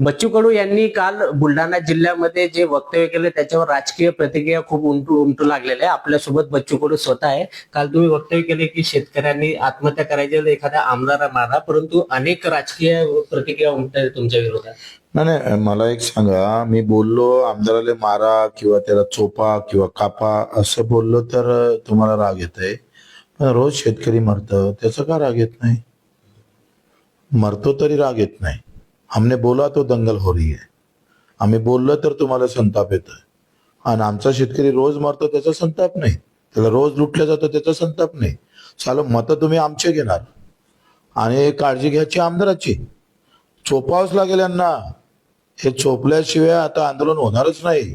बच्चू कडू यांनी काल बुलढाणा जिल्ह्यामध्ये जे वक्तव्य केले त्याच्यावर राजकीय प्रतिक्रिया खूप उमटू उमटू लागलेल्या आहे. आपल्यासोबत बच्चू कडू स्वतः आहे. काल तुम्ही वक्तव्य केले की शेतकऱ्यांनी आत्महत्या करायची एखादा एखाद्या आमदारा मारा परंतु अनेक राजकीय प्रतिक्रिया उमटत तुमच्या विरोधात. नाही नाही मला एक सांगा. मी बोललो आमदाराला मारा किंवा त्याला चोपा किंवा कापा असं बोललो तर तुम्हाला राग येत आहे पण रोज शेतकरी मरतं त्याचा का राग येत नाही? मरतो तरी राग येत नाही. हमने बोला तो दंगल हो रही है। आम्ही बोललो तर तुम्हाला संताप येतोय। आणि आमचा शेतकरी रोज मारतो त्याचा संताप नाही. त्याला रोज लुटलं जातं त्याचा संताप नाही. चालू मतं तुम्ही आमचे घेणार. आणि काळजी घ्यायची आमदाराची. चोपावंच लागेल यांना. हे चोपल्याशिवाय आता आंदोलन होणारच नाही.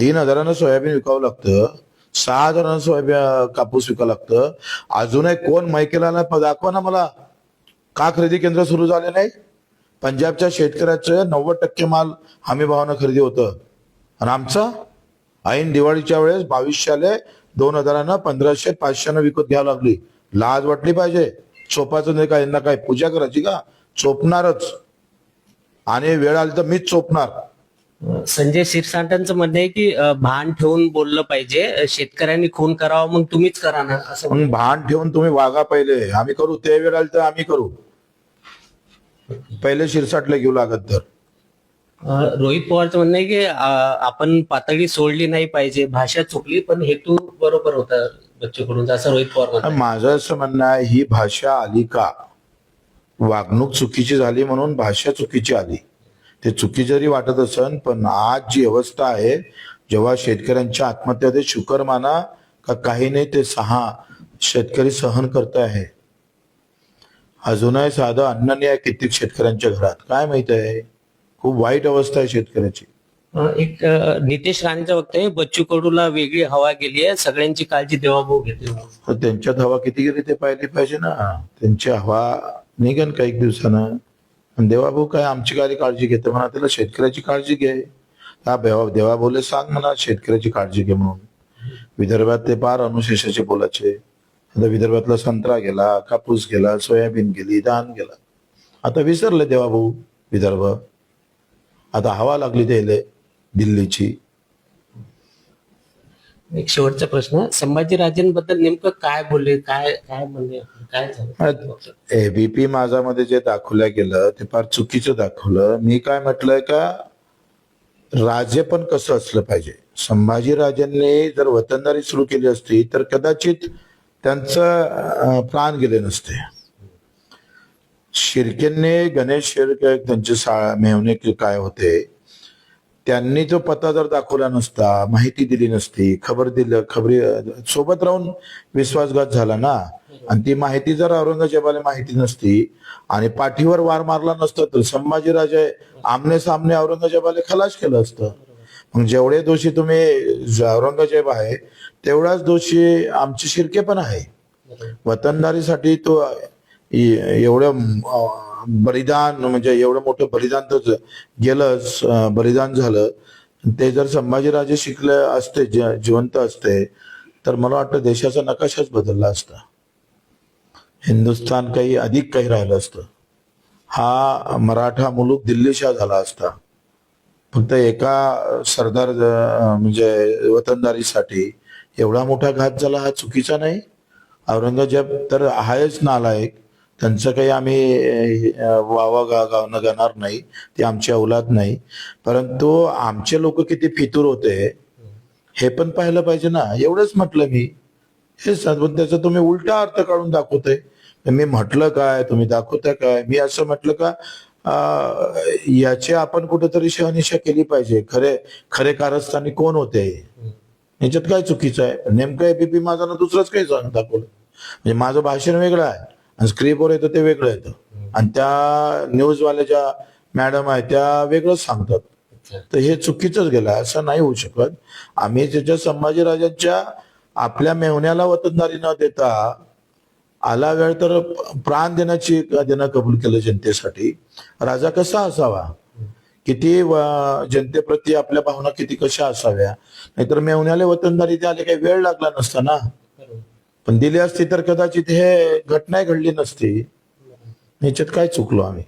तीन हजारानं सोयाबीन विकावं लागतं. सहा हजारानं सोयाबीन कापूस विकावं लागतं. अजूनही कोण मैकेला नाही दाखवा ना मला. का खरेदी केंद्र सुरू झाले नाही? पंजाबच्या शेतकऱ्याचं नव्वद टक्के माल हमी भावानं खरेदी होतं. आणि आमचा ऐन दिवाळीच्या वेळेस बावीसशेले दोन हजारानं पंधराशे पाचशेनं विकत घ्यावं लागली. लाज वाटली पाहिजे. चोपाचं नाही का यांना काय पूजा करायची का? चोपणारच. आणि वेळ आली तर मीच चोपणार. संजय क्षीरसाठ्यांचं म्हणणं आहे की भान ठेवून बोललं पाहिजे. शेतकऱ्यांनी खून करावा मग तुम्हीच करा ना असं भान ठेवून तुम्ही वागा पहिले. आम्ही करू. ते वेळ आली तर आम्ही करू. पहिले शिरसाटले घेऊ लागत तर. रोहित पवारचं म्हणणं आहे की आपण पातळी सोडली नाही पाहिजे भाषा चुकली पण हेतू बरोबर होता बच्चू कडूंचा असं रोहित पवार माझं असं म्हणणं आहे ही भाषा आली का? वागणूक चुकीची झाली म्हणून भाषा चुकीची आली. ते चुकी जरी वाटत असन पण आज जी अवस्था आहे जेव्हा शेतकऱ्यांच्या आत्महत्या ते शुकर माना का काही नाही ते सहा शेतकरी सहन करत आहे अजूनही साधं अन्न नाही आहे कित्येक शेतकऱ्यांच्या घरात. काय माहीत आहे? खूप वाईट अवस्था आहे शेतकऱ्याची. एक नितेश राणेचं वक्तव्य बच्चू कडूला वेगळी हवा गेली आहे सगळ्यांची काळजी देवाभाऊ घेते तर त्यांच्यात हवा किती गेली ते पाहिली पाहिजे ना. त्यांची हवा निघन का एक दिवसानं? आणि देवाभाऊ काय आमची काय काळजी घेते म्हणा त्याला शेतकऱ्याची काळजी घे. हा देवा देवाभाऊले सांग म्हणा शेतकऱ्याची काळजी घे म्हणून. विदर्भात ते पार अनुशेषाचे बोलायचे आता विदर्भातला संत्रा गेला कापूस गेला सोयाबीन गेली धान गेला. आता विसरले देवाभाऊ विदर्भ. आता हवा लागली त्याले दिल्लीची. एक शेवटचा प्रश्न संभाजीराजेंबद्दल नेमकं काय बोलले काय काय म्हणले काय झालं? एबीपी माझामध्ये जे दाखवलं गेलं ते फार चुकीचं दाखवलं. मी काय म्हटलंय का राजे पण कसं असलं पाहिजे? संभाजी राजांनी जर वतनदारी सुरू केली असती तर कदाचित त्यांचं प्राण गेले नसते. शिर्केने गणेश शिर्के त्यांचे सा मेहने काय होते त्यांनी जो पत्ता जर दाखवला नसता माहिती दिली नसती खबर दिलं खबरी सोबत राहून विश्वासघात झाला ना आणि ती माहिती जर औरंगजेबाला माहिती नसती आणि पाठीवर वार मारला नसता तर संभाजीराजे आमने सामने औरंगजेबाला खलाश केलं असतं. मग जेवढे दोषी तुम्ही औरंगजेब आहे तेवढाच दोषी आमचे शिर्के पण आहे. वतनदारीसाठी तो एवढं बलिदान म्हणजे एवढं मोठं बलिदान तर गेलंच बलिदान झालं. ते जर संभाजीराजे शिकले असते ज- जिवंत असते तर मला वाटतं देशाचा नकाशाच बदलला असता. हिंदुस्थान काही अधिक काही राहिलं असतं. हा मराठा मुलूक दिल्लीशा झाला असता. फक्त एका सरदार म्हणजे वतनदारीसाठी एवढा मोठा घात झाला हा चुकीचा नाही. औरंगजेब तर आहेच नालायक. त्यांचं काही आम्ही वावा गा गावणं गाणार नाही. ते आमची अवलाद नाही. परंतु आमचे लोक किती फितूर होते हे पण पाहिलं पाहिजे ना. एवढंच म्हटलं मी. हे त्याचा तुम्ही उलटा अर्थ काढून दाखवतोय. मी म्हटलं काय? तुम्ही दाखवता काय? मी असं म्हटलं का? याची आपण कुठेतरी शहनिशा केली पाहिजे. खरे खरे कारस्थानी कोण होते याच्यात काय चुकीचं आहे? नेमकं एबीपी माझा ना दुसरंच काही सांग दाखवलं. म्हणजे माझं भाषण वेगळं आहे आणि स्क्रीनवर येतं ते वेगळं येतं. आणि त्या न्यूजवाल्या ज्या मॅडम आहेत त्या वेगळंच सांगतात. तर हे चुकीचंच गेलं. असं नाही होऊ शकत. आम्ही त्याच्या संभाजीराजांच्या आपल्या मेहण्याला वतनदारी न देता आला वेळ तर प्राण देण्याची देणं कबूल केलं जनतेसाठी. राजा कसा असावा? किती जनतेप्रती आपल्या भावना किती कशा असाव्या? नाहीतर मेवण्याला वतनदारी द्यायला काही वेळ लागला नसता ना? पण दिली असती तर कदाचित हे घटना घडली नसती. याच्यात काय चुकलो आम्ही?